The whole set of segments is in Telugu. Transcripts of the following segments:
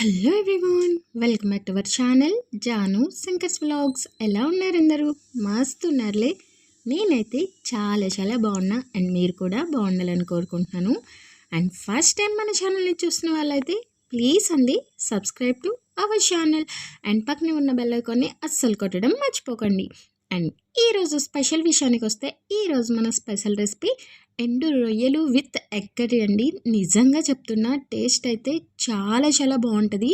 Hello everyone welcome back to our channel Janu Shankar's vlogs ఎలా ఉన్నారు అందరూ? మస్తున్నారులే నేనైతే చాలా చాలా బాగున్నా అండ్ మీరు కూడా బాగుండాలని కోరుకుంటున్నాను. అండ్ ఫస్ట్ టైం మన ఛానల్ని చూసిన వాళ్ళైతే ప్లీజ్ అండి subscribe to our channel and పక్కనే ఉన్న బెల్ ఐకాన్ని అస్సలు కొట్టడం మర్చిపోకండి. అండ్ ఈరోజు స్పెషల్ విషయానికి వస్తే ఈరోజు మన స్పెషల్ రెసిపీ ఎండు రొయ్యలు విత్ ఎగ్ కర్రీ అండి. నిజంగా చెప్తున్నా టేస్ట్ అయితే చాలా చాలా బాగుంటుంది.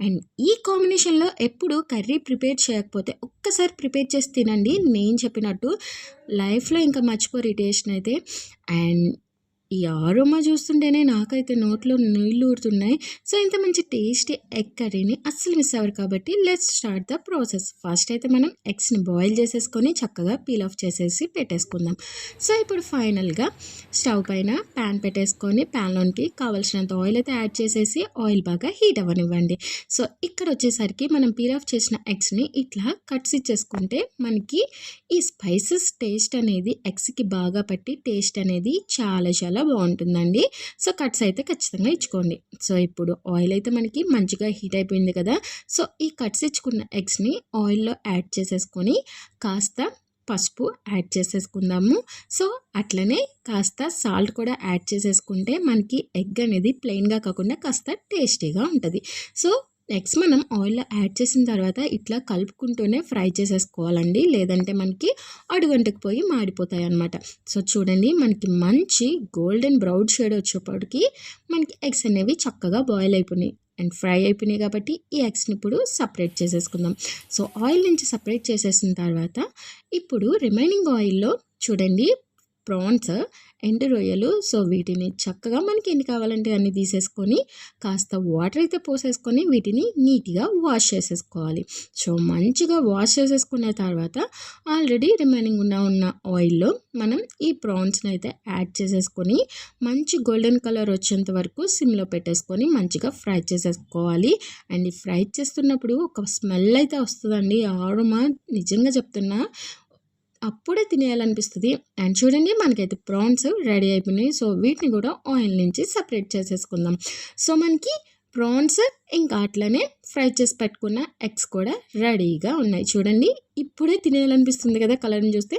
అండ్ ఈ కాంబినేషన్లో ఎప్పుడు కర్రీ ప్రిపేర్ చేయకపోతే ఒక్కసారి ప్రిపేర్ చేసి తినండి. నేను చెప్పినట్టు లైఫ్లో ఇంకా మర్చిపోరు ఈ టేస్ట్ అయితే అండ్ ఈ ఆరోమా చూస్తుంటేనే నాకైతే నోట్లో నీళ్ళు ఊరుతున్నాయి. సో ఇంత మంచి టేస్టీ ఎగ్ కర్రీని అస్సలు మిస్ అవ్వరు కాబట్టి let's start the process first అయితే మనం ఎగ్స్ని బాయిల్ చేసేసుకొని చక్కగా పీల్ ఆఫ్ చేసేసి పెట్టేసుకుందాం. సో ఇప్పుడు ఫైనల్గా స్టవ్ పైన ప్యాన్ పెట్టేసుకొని ప్యాన్లోనికి కావాల్సినంత ఆయిల్ అయితే యాడ్ చేసేసి ఆయిల్ బాగా హీట్ అవ్వనివ్వండి. సో ఇక్కడ వచ్చేసరికి మనం పీల్ ఆఫ్ చేసిన ఎగ్స్ని ఇట్లా కట్స్ ఇచ్చేసుకుంటే మనకి ఈ స్పైసెస్ టేస్ట్ అనేది ఎగ్స్కి బాగా పట్టి టేస్ట్ అనేది చాలా చాలా బాగుంటుందండి. సో కట్స్ అయితే ఖచ్చితంగా ఇచ్చుకోండి. సో ఇప్పుడు ఆయిల్ అయితే మనకి మంచిగా హీట్ అయిపోయింది కదా! సో ఈ కట్స్ ఇచ్చుకున్న ఎగ్స్ని ఆయిల్లో యాడ్ చేసేసుకొని కాస్త పసుపు యాడ్ చేసేసుకుందాము. సో అట్లనే కాస్త సాల్ట్ కూడా యాడ్ చేసేసుకుంటే మనకి ఎగ్ అనేది ప్లెయిన్గా కాకుండా కాస్త టేస్టీగా ఉంటుంది. సో ఎగ్స్ మనం ఆయిల్లో యాడ్ చేసిన తర్వాత ఇట్లా కలుపుకుంటూనే ఫ్రై చేసేసుకోవాలండి. లేదంటే మనకి అడుగంటకు పోయి మాడిపోతాయి అనమాట సో చూడండి మనకి మంచి గోల్డెన్ బ్రౌన్ షేడ్ వచ్చేప్పటికి మనకి ఎగ్స్ అనేవి చక్కగా బాయిల్ అయిపోయినాయి. అండ్ ఫ్రై అయిపోయినాయి కాబట్టి ఈ ఎగ్స్ని ఇప్పుడు సపరేట్ చేసేసుకుందాం. సో ఆయిల్ నుంచి సపరేట్ చేసేసిన తర్వాత ఇప్పుడు రిమైనింగ్ ఆయిల్లో చూడండి ప్రాన్స్ ఎండు రొయ్యలు. సో వీటిని చక్కగా మనకి ఎన్ని కావాలంటే అన్ని తీసేసుకొని కాస్త వాటర్ అయితే పోసేసుకొని వీటిని నీట్గా వాష్ చేసేసుకోవాలి. సో మంచిగా వాష్ చేసేసుకున్న తర్వాత ఆల్రెడీ రిమైనింగ్ ఉన్న ఉన్న ఆయిల్లో మనం ఈ ప్రాన్స్ని అయితే యాడ్ చేసేసుకొని మంచి గోల్డెన్ కలర్ వచ్చేంత వరకు సిమ్లో పెట్టేసుకొని మంచిగా ఫ్రై చేసేసుకోవాలి. అండ్ ఫ్రై చేస్తున్నప్పుడు ఒక స్మెల్ అయితే వస్తుందండి. ఆరుమా నిజంగా చెప్తున్నా. అప్పుడే తినేయాలనిపిస్తుంది. అండ్ చూడండి మనకైతే ప్రాన్స్ రెడీ అయిపోయినాయి. సో వీటిని కూడా ఆయిల్ నుంచి సపరేట్ చేసేసుకుందాం. సో మనకి ప్రాన్స్ ఇంకా అట్లనే ఫ్రై చేసి పెట్టుకున్న ఎగ్స్ కూడా రెడీగా ఉన్నాయి. చూడండి ఇప్పుడే తినేయాలనిపిస్తుంది కదా కలర్ని చూస్తే.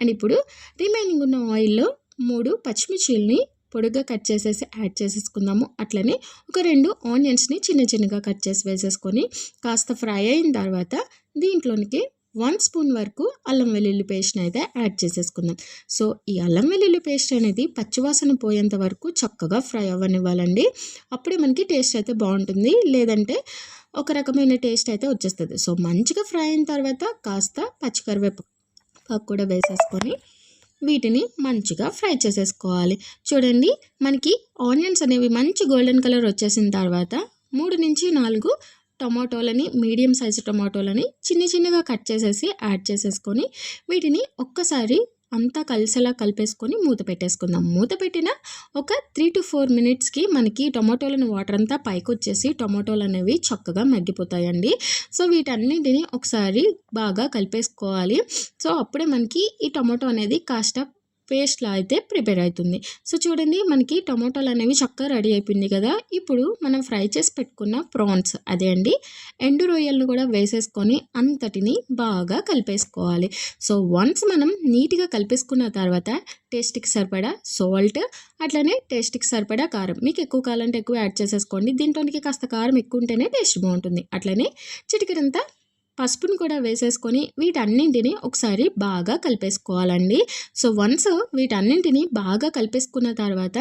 అండ్ ఇప్పుడు రిమైనింగ్ ఉన్న ఆయిల్లో మూడు పచ్చిమిర్చిల్ని పొడుగా కట్ చేసేసి యాడ్ చేసేసుకుందాము. అట్లనే ఒక రెండు ఆనియన్స్ని చిన్న చిన్నగా కట్ చేసి వేసేసుకొని కాస్త ఫ్రై అయిన తర్వాత దీంట్లోనికి వన్ స్పూన్ వరకు అల్లం వెల్లుల్లి పేస్ట్ని అయితే యాడ్ చేసేసుకుందాం. సో ఈ అల్లం వెల్లుల్లి పేస్ట్ అనేది పచ్చివాసన పోయేంత వరకు చక్కగా ఫ్రై అవ్వనివ్వాలండి. అప్పుడే మనకి టేస్ట్ అయితే బాగుంటుంది. లేదంటే ఒక రకమైన టేస్ట్ అయితే వచ్చేస్తుంది. సో మంచిగా ఫ్రై అయిన తర్వాత కాస్త పచ్చికరివేపాకు కూడా వేసేసుకొని వీటిని మంచిగా ఫ్రై చేసేసుకోవాలి. చూడండి మనకి ఆనియన్స్ అనేవి మంచి గోల్డెన్ కలర్ వచ్చేసిన తర్వాత మూడు నుంచి నాలుగు టొమాటోలని మీడియం సైజు టొమాటోలని చిన్న చిన్నగా కట్ చేసేసి యాడ్ చేసేసుకొని వీటిని ఒక్కసారి అంతా కలిసేలా కలిపేసుకొని మూత పెట్టేసుకుందాం. మూత పెట్టిన ఒక త్రీ టు ఫోర్ మినిట్స్కి మనకి టొమాటోలను వాటర్ అంతా పైకి వచ్చేసి టొమాటోలు అనేవి చక్కగా మగ్గిపోతాయండి. సో వీటన్నిటిని ఒకసారి బాగా కలిపేసుకోవాలి. సో అప్పుడే మనకి ఈ టొమాటో అనేది కాస్త పేస్ట్లా అయితే ప్రిపేర్ అవుతుంది సో చూడండి మనకి టమాటాలు అనేవి చక్కగా రెడీ అయిపోయింది కదా. ఇప్పుడు మనం ఫ్రై చేసి పెట్టుకున్న ప్రాన్స్ అదే అండి. ఎండు రొయ్యలను కూడా వేసేసుకొని అంతటిని బాగా కలిపేసుకోవాలి. సో వన్స్ మనం నీట్గా కలిపేసుకున్న తర్వాత టేస్ట్కి సరిపడా సాల్ట్ అట్లనే టేస్ట్కి సరిపడా కారం. మీకు ఎక్కువ కావాలంటే ఎక్కువ యాడ్ చేసేసుకోండి. దీంట్లోనికి కాస్త కారం ఎక్కువ ఉంటేనే టేస్ట్ బాగుంటుంది. అట్లనే చిటికెడంతా పసుపును కూడా వేసేసుకొని వీటన్నింటిని ఒకసారి బాగా కలిపేసుకోవాలండి. సో వన్స్ వీటన్నింటిని బాగా కలిపేసుకున్న తర్వాత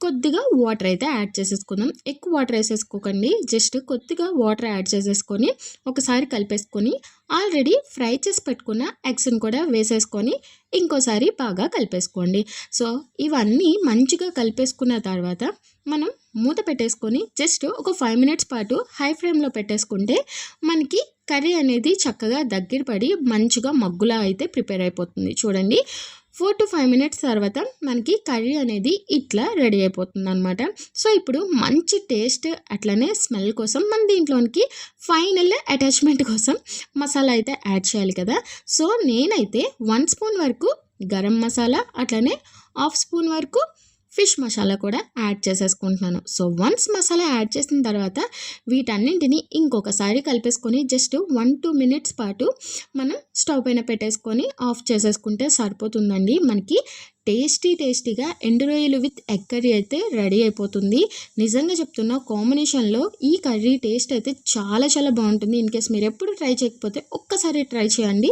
కొద్దిగా వాటర్ అయితే యాడ్ చేసేసుకుందాం. ఎక్కువ వాటర్ వేసేసుకోకండి. జస్ట్ కొద్దిగా వాటర్ యాడ్ చేసేసుకొని ఒకసారి కలిపేసుకొని ఆల్రెడీ ఫ్రై చేసి పెట్టుకున్న ఎగ్స్ని కూడా వేసేసుకొని ఇంకోసారి బాగా కలిపేసుకోండి. సో ఇవన్నీ మంచిగా కలిపేసుకున్న తర్వాత మనం మూత పెట్టేసుకొని జస్ట్ ఒక ఫైవ్ మినిట్స్ పాటు హై ఫ్లేమ్లో పెట్టేసుకుంటే మనకి కర్రీ అనేది చక్కగా దగ్గర పడి మంచిగా మగ్గులా అయితే ప్రిపేర్ అయిపోతుంది. చూడండి. ఫోర్ టు ఫైవ్ మినిట్స్ తర్వాత మనకి కర్రీ అనేది ఇట్లా రెడీ అయిపోతుంది అనమాట సో ఇప్పుడు మంచి టేస్ట్ అట్లనే స్మెల్ కోసం మన దీంట్లోనికి ఫైనల్ అటాచ్మెంట్ కోసం మసాలా అయితే యాడ్ చేయాలి కదా. సో నేనైతే వన్ స్పూన్ వరకు గరం మసాలా అట్లనే హాఫ్ స్పూన్ వరకు ఫిష్ మసాలా కూడా యాడ్ చేసేసుకుంటున్నాను. సో వన్స్ మసాలా యాడ్ చేసిన తర్వాత వీటన్నింటిని ఇంకొకసారి కలిపేసుకొని జస్ట్ వన్ టూ మినిట్స్ పాటు మనం స్టవ్ పైన పెట్టేసుకొని ఆఫ్ చేసేసుకుంటే సరిపోతుందండి. మనకి టేస్టీ టేస్టీగా ఎండు రొయ్యలు విత్ ఎగ్ కర్రీ అయితే రెడీ అయిపోతుంది. నిజంగా చెప్తున్నా కాంబినేషన్లో ఈ కర్రీ టేస్ట్ అయితే చాలా చాలా బాగుంటుంది. ఇన్ కేస్ మీరు ఎప్పుడు ట్రై చేయకపోతే ఒక్కసారి ట్రై చేయండి.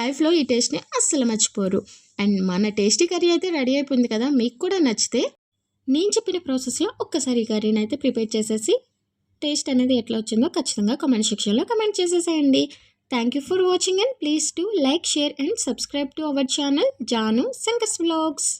లైఫ్లో ఈ టేస్ట్ని అస్సలు మర్చిపోరు. అండ్ మన టేస్టీ కర్రీ అయితే రెడీ అయిపోయింది కదా మీకు కూడా నచ్చితే నేను చెప్పిన ప్రాసెస్లో ఒక్కసారి ఈ కర్రీని అయితే ప్రిపేర్ చేసేసి టేస్ట్ అనేది ఎట్లా వచ్చిందో ఖచ్చితంగా కామెంట్ సెక్షన్లో కమెంట్ చేసేసేయండి. Thank you for watching and please to like share and subscribe to our channel Janu Shankar's vlogs